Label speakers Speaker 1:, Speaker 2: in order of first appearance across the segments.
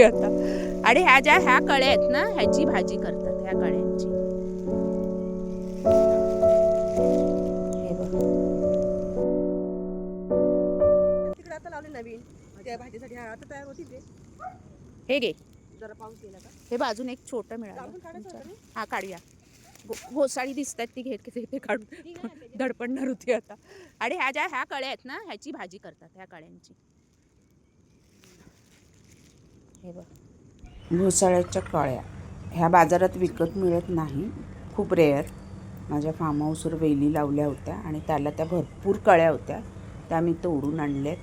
Speaker 1: होती आता आणि ह्या ज्या ह्या कळ्या आहेत ना ह्याची भाजी करतात ह्या कळ्यांची. हे बघ.
Speaker 2: तिकडे आता लावले नवीन. त्या भाजीसाठी आता तयार होती ते.
Speaker 1: घे. हे बाजून एक छोटं मिळालं.
Speaker 2: होतं?
Speaker 1: हा काढूया. घोसाळी दिसतात ती घेत घेते ते काढून. धडपडणार होती आता. आणि ह्या ज्या ह्या कळ्या आहेत ना ह्याची भाजी करतात ह्या कळ्यांची. हे बघ. घोसाळ्याच्या कळ्या. ह्या बाजारात विकत मिळत नाही. खूप रेअर माझ्या फार्म हाऊसवर वेली लावल्या होत्या आणि त्याला त्या भरपूर कळ्या होत्या. त्या मी तोडून आणल्यात.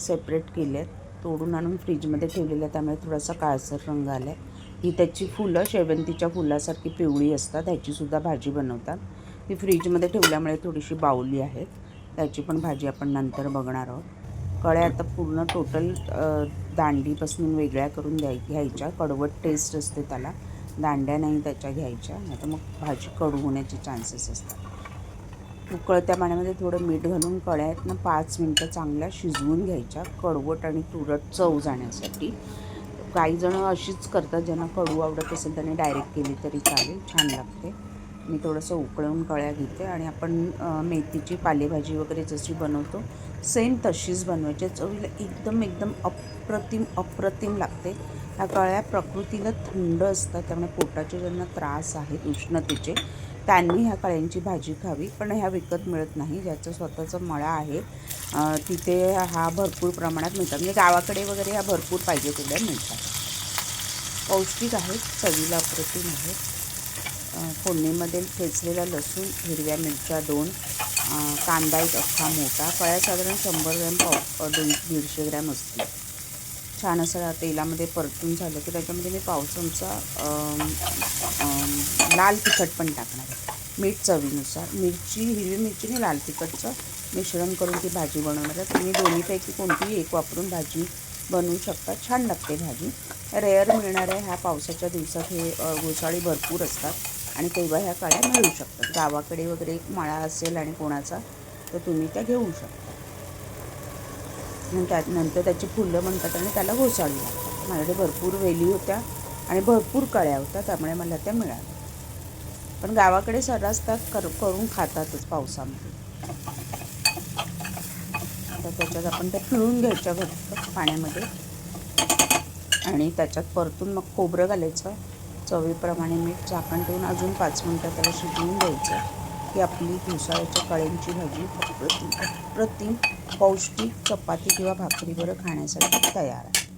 Speaker 1: सेपरेट केल्यात. तोडून आणून फ्रीजमध्ये ठेवलेल्या. त्यामुळे थोडासा काळसर रंग आला आहे ही त्याची फुलं शेवंतीच्या फुलासारखी पिवळी असतात. ह्याचीसुद्धा भाजी बनवतात. ती फ्रीजमध्ये ठेवल्यामुळे थोडीशी बावली आहेत. त्याची पण भाजी आपण नंतर बघणार आहोत. कळ्या आता पूर्ण टोटल दांडीपासून वेगळ्या करून द्याय घ्यायच्या. कडवट टेस्ट असते त्याला. दांड्या नाही त्याच्या घ्यायच्या. नाही तर मग भाजी कडू होण्याचे चान्सेस असतात. उकळत्या पाण्यामध्ये थोडं मीठ घालून कळ्या आहेत ना पाच मिनटं चांगल्या शिजवून घ्यायच्या. कडवट आणि तुरट चव जाण्यासाठी. काही जणं अशीच करतात ज्यांना कडू आवडत असेल त्यांनी डायरेक्ट केली तरी चालेल. छान लागते. मी थोडंसं उकळून कळ्या घेते आणि आपण मेथीची पालेभाजी वगैरे जशी बनवतो सेम तशीच बनवायची. चवीला एकदम एकदम अप्रतिम अप्रतिम लागते. ह्या कळ्या प्रकृतीला थंड असतात त्यामुळे पोटाचे ज्यांना त्रास आहेत उष्णतेचे त्यांनी ह्या कळ्यांची भाजी खावी. पण ह्या विकत मिळत नाही ज्याचं स्वतःचं मळा आहे तिथे हा भरपूर प्रमाणात मिळतात. म्हणजे गावाकडे वगैरे ह्या भरपूर पाहिजे तेवढ्या मिळतात. पौष्टिक आहेत चवीला अप्रतिम आहेत. फोडणीमध्ये ठेचलेला लसूण हिरव्या मिरच्या दोन कांदा एक अख्खा मोठा फळ्या साधारण शंभर ग्रॅम पाव दोन दीडशे ग्रॅम असतील. छान असं तेलामध्ये परतून झालं की त्याच्यामध्ये मी पाव चमचा लाल तिखट पण टाकणार आहे. मीठ चवीनुसार मिरची हिरवी मिरची आणि लाल तिखटचं मिश्रण करून ती भाजी बनवणार आहे. तुम्ही दोन्हीपैकी कोणतीही एक वापरून भाजी बनवू शकता. छान लागते भाजी. रेअर मिळणाऱ्या ह्या पावसाच्या दिवसात हे घोसाळी भरपूर असतात. आणि तेव्हा ह्या काळ्या मिळू शकतात गावाकडे वगैरे एक माळा असेल आणि कोणाचा तर तुम्ही त्या घेऊ शकता. आणि त्यानंतर त्याची फुलं म्हणतात आणि त्याला घोसाळी लागतात. माझ्याकडे भरपूर वेली होत्या आणि भरपूर कळ्या होत्या त्यामुळे मला त्या मिळाल्या. पण गावाकडे सर्रास त्या कर करून खातातच पावसामध्ये. तर त्याच्यात आपण त्या पिळून घ्यायच्या घट्ट पाण्यामध्ये. आणि त्याच्यात परतून मग खोबरं घालायचं. चवीप्रमाणे मीठ झाकण ठेवून अजून पाच मिनटं त्याला शिजवून द्यायचं की आपली घुसाळ्याच्या कळ्यांची भाजी. अप्रतिम अप्रतिम पौष्टिक चपाती किंवा भाकरीवर खाण्यासाठी तयार आहे.